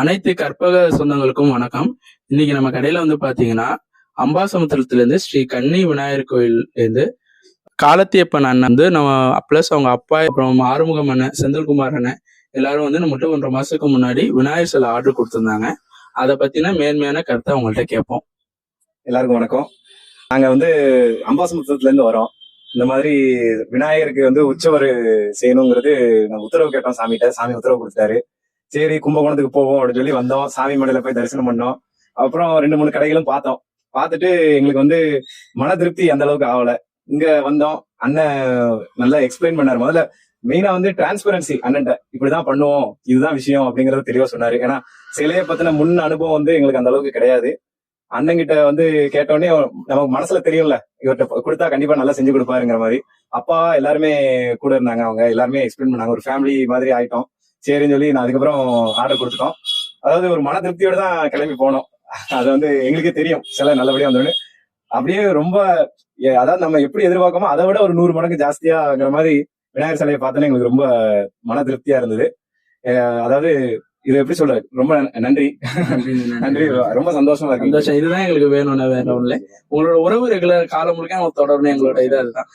அனைத்து கற்பக சொந்தங்களுக்கும் வணக்கம். இன்னைக்கு நம்ம கடையில வந்து பாத்தீங்கன்னா அம்பாசமுத்திரத்துலேருந்து ஸ்ரீ கன்னி விநாயகர் கோயில் இருந்து காலத்தியப்பன் அண்ணன் வந்து நம்ம பிளஸ் அவங்க அப்பா அப்புறம் ஆறுமுகம் அண்ணன் செந்தில்குமார் அண்ணன் எல்லாரும் வந்து நம்மகிட்ட ஒன்றரை மாசத்துக்கு முன்னாடி விநாயகர் சிலை ஆர்டர் கொடுத்துருந்தாங்க. அதை பத்தின மேன்மையான கருத்தை அவங்கள்ட்ட கேட்போம். எல்லாருக்கும் வணக்கம். நாங்க வந்து அம்பாசமுத்திரத்துல இருந்து வரோம். இந்த மாதிரி விநாயகருக்கு வந்து உச்சவர் செய்யணுங்கிறது நாங்க உத்தரவு கேட்டோம் சாமிகிட்ட. சாமி உத்தரவு கொடுத்தாரு சரி கும்பகோணத்துக்கு போவோம் அப்படின்னு சொல்லி வந்தோம். சாமி மடையில போய் தரிசனம் பண்ணோம். அப்புறம் ரெண்டு மூணு கடைகளும் பார்த்தோம். பார்த்துட்டு எங்களுக்கு வந்து மன திருப்தி அந்த அளவுக்கு ஆகல. இங்க வந்தோம். அண்ணன் நல்லா எக்ஸ்பிளைன் பண்ணாரு. முதல்ல மெயினா வந்து டிரான்ஸ்பரன்சி அண்ணன்ட்ட. இப்படிதான் பண்ணுவோம். இதுதான் விஷயம் அப்படிங்கறது தெளிவா சொன்னாரு. ஏன்னா சிலையை பத்தின முன் அனுபவம் வந்து எங்களுக்கு அந்த அளவுக்கு கிடையாது. அண்ணன்கிட்ட வந்து கேட்டோடனே நமக்கு மனசுல தெரியும்ல. இவர்கிட்ட கொடுத்தா கண்டிப்பா நல்லா செஞ்சு கொடுப்பாருங்கிற மாதிரி. அப்பா எல்லாருமே கூட இருந்தாங்க அவங்க. எல்லாருமே எக்ஸ்பிளைன் பண்ணாங்க. ஒரு ஃபேமிலி மாதிரி ஆயிட்டோம். சரின்னு சொல்லி நான் அதுக்கப்புறம் ஆர்டர் கொடுத்துட்டோம். அதாவது ஒரு மன திருப்தியோட தான் கிளம்பி போனோம். அது வந்து எங்களுக்கே தெரியும். சில நல்லபடியா வந்தோன்னு. அப்படியே ரொம்ப அதாவது நம்ம எப்படி எதிர்பார்க்கமோ அதை விட ஒரு நூறு மடங்கு ஜாஸ்தியாங்கிற மாதிரி விநாயகர் சிலையை பார்த்தோன்னே எங்களுக்கு ரொம்ப மன திருப்தியா இருந்தது. அதாவது இது எப்படி சொல்றது ரொம்ப நன்றி. நன்றி ரொம்ப சந்தோஷமா இருக்கு. சந்தோஷம். இதுதான் எங்களுக்கு வேணும்னா வேற ஒண்ணு உங்களோட உறவு ரெகுலர் காலம் முழுக்க அவங்க தொடரணும் எங்களோட இது அதுதான்.